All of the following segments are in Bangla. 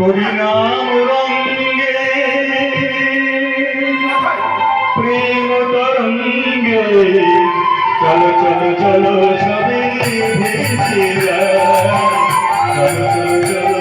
হরিনাম রঙ্গে। প্রেম তরঙ্গে। চলো চলো চলো সবে চলো চলো চলো।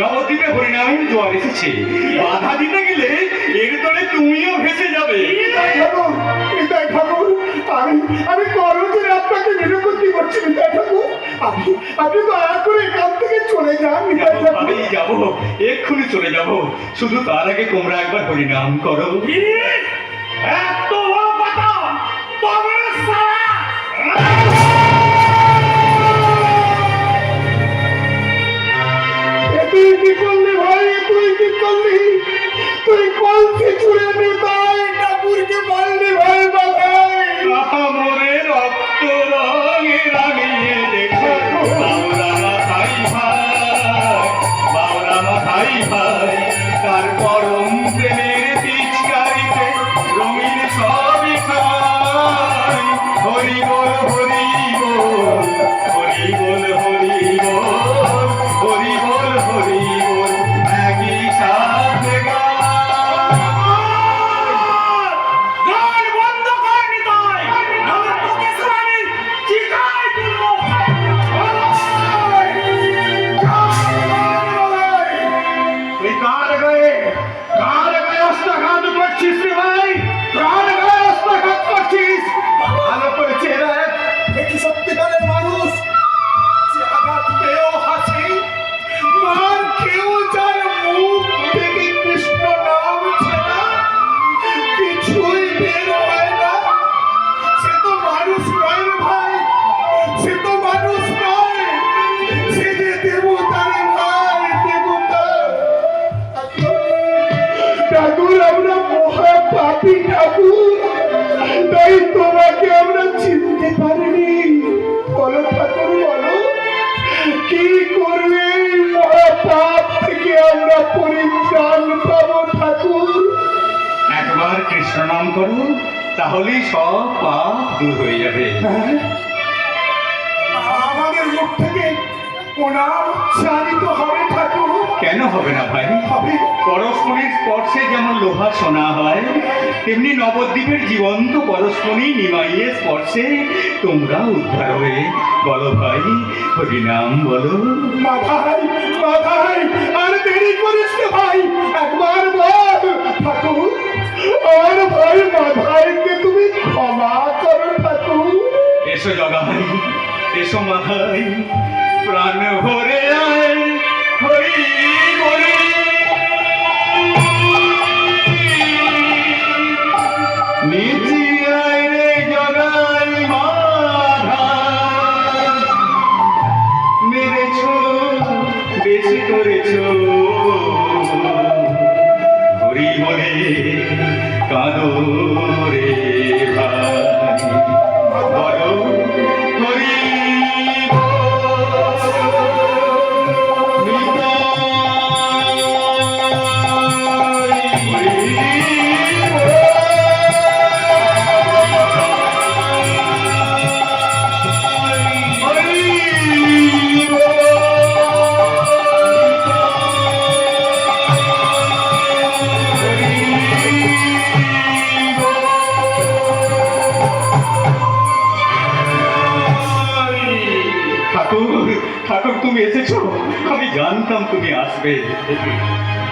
নবদ্বীপে হরিনামের জোয়ার এসেছে। বাধা দিতে গেলে এর তলে তুমিও ভেসে যাবে। ঠাকুর আমি আমি করজোরে আপনাকে বিরক্তি করছি নিতাই ঠাকুর। আপনি আপনি দয়া করে এখান থেকে চলে যান নিতাই যাব এক্ষুনি চলে যাব। শুধু তার আগে তোমরা একবার হরিনাম করো? এত কথা! তবে সারা 来一把。তাই তোমাকে আমরা চিনতে পারিনি। বলো ঠাকুর বলো। কি করলে এই মহা পাপ থেকে আমরা পরিত্রাণ পাবো ঠাকুর? একবার কৃষ্ণ নাম করো তাহলেই সব পাপ দূর হয়ে যাবে। হ্যাঁ? আমাদের মুখ থেকে প্রণাম উচ্চারিত হবে কেন হবে না ভাই? হবে। পরস্পরের স্পর্শে যেমন লোহা সোনা হয় তেমনি নবদ্বীপের জীবন্ত পরস্পরই নিমাইয়ের স্পর্শে তোমরা উদ্ধার হয়ে। বলো ভাই হরিনাম বলো। মাথায় মাথায় আর দেরি করিস না ভাই। একবার বল ঠাকুর আর ভাই মাথায়কে তুমি ক্ষমা করো ঠাকুর। এসো জগাই এসো মাথায় প্রাণ ভরে আয়। হরি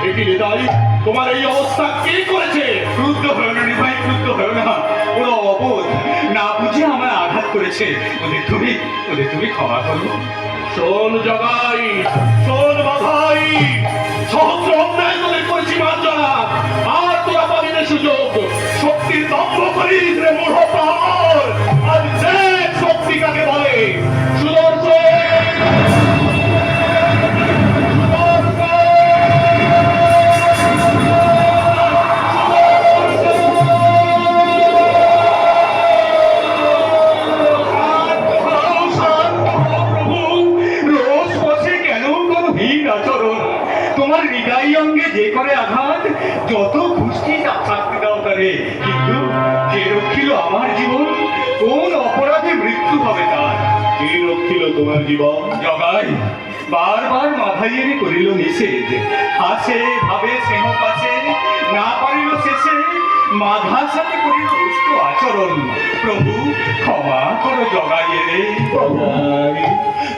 এটি নিতাই তোমার এই অবস্থা কে করেছে? ক্রুদ্ধ হয়েও না রে ক্রুদ্ধ হয়েও না। ওরা অবোধ না বুঝে আমায় আঘাত করেছে। ওদের তুমি ওদের তুমি ক্ষমা করো। শোন জগাই শোন বাধাই। সহস্র অন্যায় তোদের করেছি মার্জনা। আর তোরা পাবি না সুযোগ শক্তির দম্ভ করিস রে যে করে আঘাত যত খুশি তা শাস্তি দাও তারে। কিন্তু কে রক্ষিল আমার জীবন? কোন অপরাধে মৃত্যু হবে তার? কে রক্ষিল তোমার জীবন? জগাই বারবার মাথাইয়ে করিল নিষেধ। হাসে ভাবে স্নেহ পাশে না পারিল শেষে মাধার সাথে করিল দুষ্ট আচরণ। প্রভু ক্ষমা করো জগাইয়ে রে।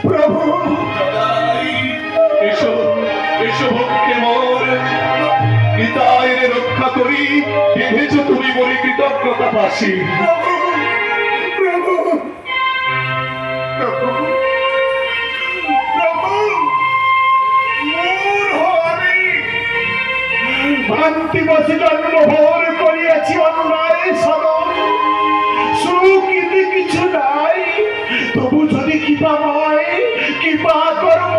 প্রভু জগাই, এসো এসো ভক্তি মোর পিতায়ের রক্ষা করি বেঁধেছ তুমি বলি কৃতজ্ঞতা পাশি। করিয়াছি অন্যায় সদন। কিছু নাই তবু যদি কৃপা হয় কৃপা কর।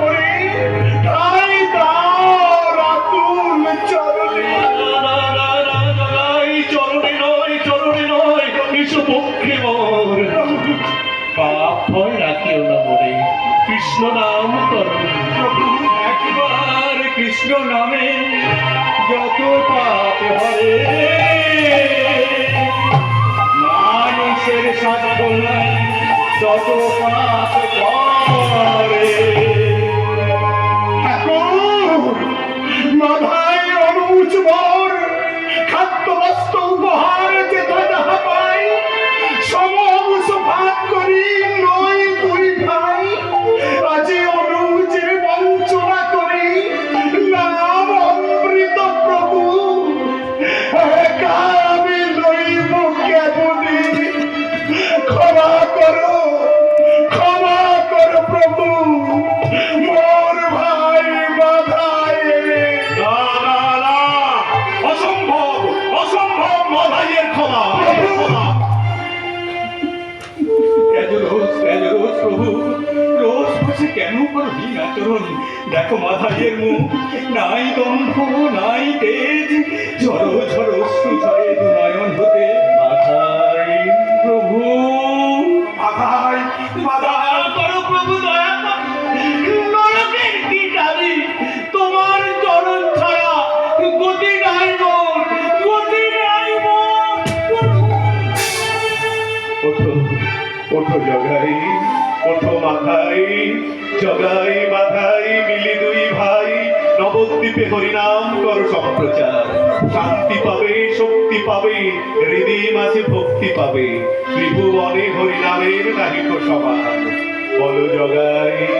কৃষ্ণ নামে যত পাপ হরে। আচরণ দেখো মাথায়ের মুখ, নাই দম্ভ নাই তেজ ঝড়ো ঝড়ো অশ্রু ঝরে দুনয়ন হতে। মাথায় প্রভু কি জানি তোমার ছাড়া ওঠো মাথায়, জগাই মাথায়, মিলি দুই ভাই, নবদ্বীপে হরিনাম কর সম্প্রচার। শান্তি পাবে, শক্তি পাবে, হৃদয় মাঝে ভক্তি পাবে। ত্রিভুবনে হরিনামের নাহিক সমান বল জগাই